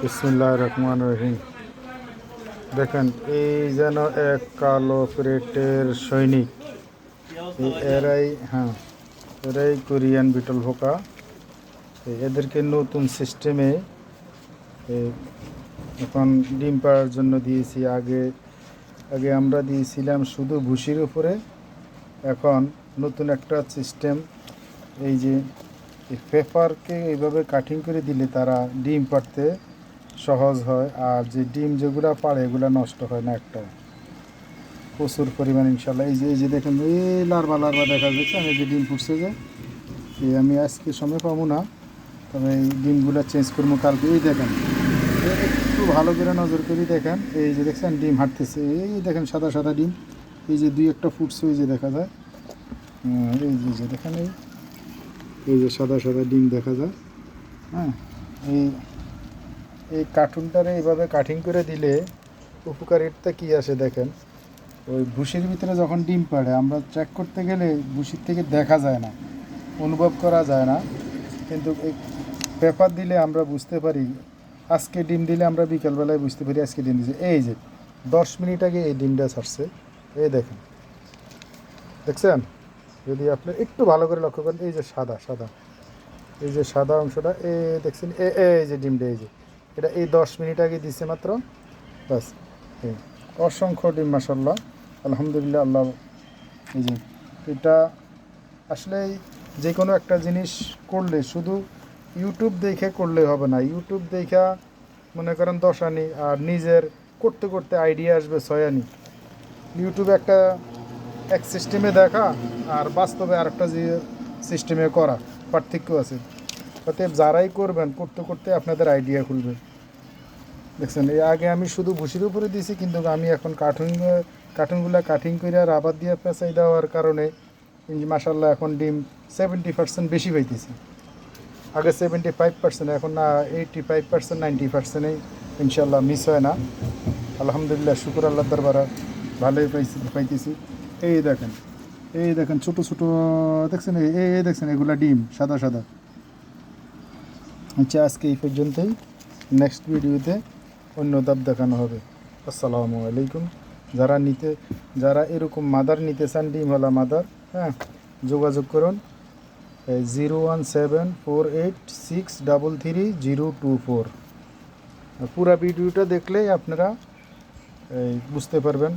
বিসমুল্লাহ রহমান রহিম। দেখেন, এই যেন এক কালো প্লেটের সৈনিক। এরাই হ্যাঁ এরাই কোরিয়ান বিটল ভোকা। এদেরকে নতুন সিস্টেমে এখন ডিম পাড়ার জন্য দিয়েছি। আগে আগে আমরা দিয়েছিলাম শুধু ভুসির উপরে। এখন নতুন একটা সিস্টেম, এই যে এই পেপারকে এইভাবে কাটিং করে দিলে তারা ডিম পাড়তে সহজ হয়, আর যে ডিম যেগুলো পাড়ে এগুলো নষ্ট হয় না একটাও প্রচুর পরিমাণ ইনশাল্লাহ এই যে এই যে দেখেন, এই লারবা লারবা দেখা যাচ্ছে আমি যে ডিম ফুটছে যে, এই আমি আজকে সময় পাবো না, তবে এই ডিমগুলো চেঞ্জ করব কালকে। এই দেখেন, একটু ভালো করে নজর করে দেখেন। এই যে দেখছেন, ডিম হাঁটতেছে। এই দেখেন, সাদা সাদা ডিম। এই যে দুই একটা ফুটছে ওই যে দেখা যায়। এই যে দেখেন, এই এই যে সাদা সাদা ডিম দেখা যায়। হ্যাঁ এই এই কার্টুনটারে এইভাবে কাটিং করে দিলে উপকারিতা কী আসে দেখেন? ওই ভুসির ভিতরে যখন ডিম পাড়ে, আমরা চেক করতে গেলে ভুসির থেকে দেখা যায় না, অনুভব করা যায় না। কিন্তু এই পেপার দিলে আমরা বুঝতে পারি, আজকে ডিম দিলে আমরা বিকালবেলায় বুঝতে পারি আজকে ডিম দিয়েছে এই যে, দশ মিনিট আগে এই ডিমটা ছাড়ছে, এই দেখেন। দেখছেন? যদি আপনি একটু ভালো করে লক্ষ্য করেন, এই যে সাদা সাদা। এই যে সাদা অংশটা, এ, দেখছেন, এ এই যে ডিমটা, এই যে। এটা এই দশ মিনিট আগে দিছে মাত্র। ব্যাস অসংখ্য ডিম মাসাল্লাহ আলহামদুলিল্লাহ, আল্লাহ, এই যে, এটা আসলে যে কোনো একটা জিনিস করলে, শুধু ইউটিউব দেখে করলে হবে না। ইউটিউব দেখা মনে করেন দশ আনি, আর নিজের করতে করতে আইডিয়া আসবে ছয় আনি। ইউটিউবে একটা এক সিস্টেমে দেখা আর বাস্তবে আরেকটা যে সিস্টেমে করা, পার্থক্য আছে। অতএব যারাই করবেন, করতে করতে আপনাদের আইডিয়া খুলবে। দেখছেন এই আগে আমি শুধু ভুসির উপরে দিয়েছি, কিন্তু আমি এখন কার্টুন কার্টুনগুলো কাটিং করে রাবার দিয়ে পেঁচাই দেওয়ার কারণে মাসাল্লাহ এখন ডিম সেভেন্টি পার্সেন্ট বেশি পাইতেছি। আগে সেভেন্টি ফাইভ পার্সেন্ট এখন না এইটি ফাইভ পার্সেন্ট নাইনটি পার্সেন্টেই ইনশাল্লাহ মিস হয় না। আলহামদুলিল্লাহ, শুকুর আল্লাহ দরবারা ভালোই পাইছি, পাইতেছি। এই দেখেন এই দেখেন ছোট ছোট, দেখছেন এই এই দেখছেন এগুলা ডিম, সাদা সাদা। আচ্ছা আজকে এই পর্যন্তই। নেক্সট ভিডিওতে অন্য দাব দেখানো হবে। আসসালামু আলাইকুম। যারা নিতে, যারা এরকম মাদার নিতে চান, ডিমওয়ালা মাদার হ্যাঁ যোগাযোগ করুন। Zero one seven four eight six double three zero two four. পুরা ভিডিওটা দেখলেই আপনারা বুঝতে পারবেন।